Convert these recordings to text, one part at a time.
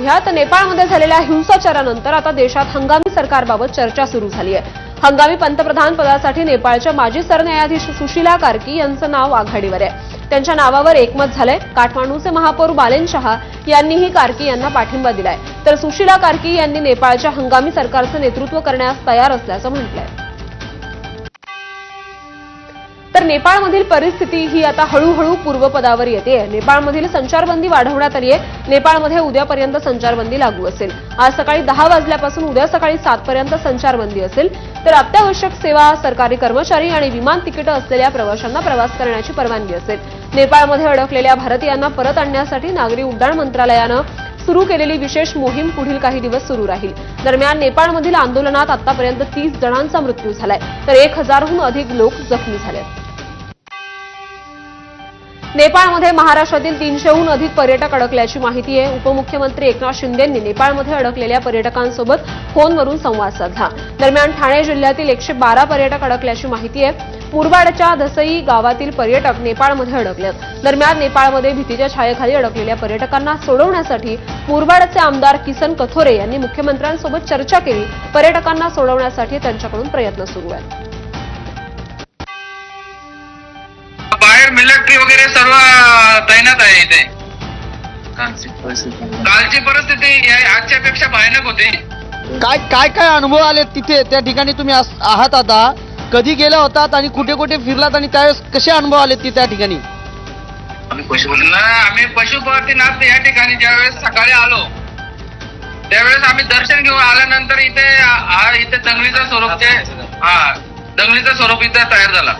बघूया तर नेपाळमध्ये झालेल्या हिंसाचारानंतर आता देशात हंगामी सरकारबाबत चर्चा सुरू झाली आहे. हंगामी पंतप्रधान पदासाठी नेपाळच्या माजी सरन्यायाधीश सुशीला कार्की यांचं नाव आघाडीवर आहे. त्यांच्या नावावर एकमत झालंय. काठमांडूचे महापौर बालेन शहा यांनीही कार्की यांना पाठिंबा दिलाय. तर सुशीला कार्की यांनी नेपाळच्या हंगामी सरकारचं नेतृत्व करण्यास तयार असल्याचं म्हटलंय. तर नेपाळमधील परिस्थिती ही आता हळूहळू पूर्वपदावर येते. नेपाळमधील संचारबंदी वाढवण्यात आली आहे नेपाळमध्ये उद्यापर्यंत संचारबंदी लागू असेल. आज सकाळी दहा वाजल्यापासून उद्या सकाळी सातपर्यंत संचारबंदी असेल. तर अत्यावश्यक सेवा सरकारी कर्मचारी आणि विमान तिकीटं असलेल्या प्रवाशांना प्रवास करण्याची परवानगी असेल. नेपाळमध्ये अडकलेल्या भारतीयांना परत आणण्यासाठी नागरी उड्डाण मंत्रालयानं सुरू केलेली विशेष मोहीम पुढील काही दिवस सुरू राहील. दरम्यान नेपाळमधील आंदोलनात आतापर्यंत तीस जणांचा मृत्यू झालाय. तर एक हजारहून अधिक लोक जखमी झालेत. नेपाळमध्ये महाराष्ट्रातील तीनशेहून अधिक पर्यटक अडकल्याची माहिती आहे. उपमुख्यमंत्री एकनाथ शिंदेंनी नेपाळमध्ये अडकलेल्या पर्यटकांसोबत फोनवरून संवाद साधला. दरम्यान ठाणे जिल्ह्यातील एकशे बारा पर्यटक अडकल्याची माहिती आहे. मुरबाडच्या धसई गावातील पर्यटक नेपाळमध्ये अडकलेत. दरम्यान नेपाळमध्ये भीतीच्या छायेखाली अडकलेल्या पर्यटकांना सोडवण्यासाठी मुरबाडचे आमदार किसन कथोरे यांनी मुख्यमंत्र्यांसोबत चर्चा केली. पर्यटकांना सोडवण्यासाठी त्यांच्याकडून प्रयत्न सुरू आहेत. बाहेर मिलिटरी वगैरे सर्व तैनात आहे इथे. कालची परिस्थिती. आजच्या पेक्षा भयानक होती. काय काय काय अनुभव आले तिथे त्या ठिकाणी तुम्ही आहात आता? कधी गेला होतात आणि कुठे कुठे फिरलात आणि त्यावेळेस कसे अनुभव आले ते त्या ठिकाणी? आम्ही पशु ना आम्ही पशुपतीनाथ या ठिकाणी ज्यावेळेस सकाळी आलो त्यावेळेस आम्ही दर्शन घेऊन आल्यानंतर इथे इथे दंगलीचं स्वरूप ते हा दंगलीचं स्वरूप इथे तयार झाला.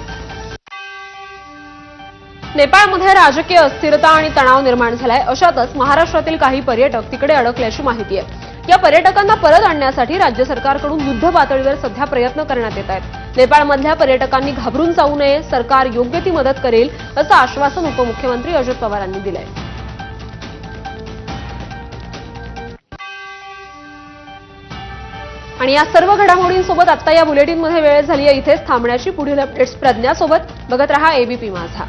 नेपाळमध्ये राजकीय अस्थिरता आणि तणाव निर्माण झालाय. अशातच महाराष्ट्रातील काही पर्यटक तिकडे अडकल्याची माहिती आहे. या पर्यटकांना परत आणण्यासाठी राज्य सरकारकडून युद्ध पातळीवर सध्या प्रयत्न करण्यात येत आहेत. नेपाळमधल्या पर्यटकांनी घाबरून जाऊ नये सरकार योग्य ती मदत करेल असं आश्वासन उपमुख्यमंत्री अजित पवारांनी दिलंय. आणि या सर्व घडामोडींसोबत आता या बुलेटिनमध्ये वेळ झाली आहे इथेच थांबण्याची पुढील अपडेट्स प्रज्ञासोबत. बघत रहा एबीपी माझा.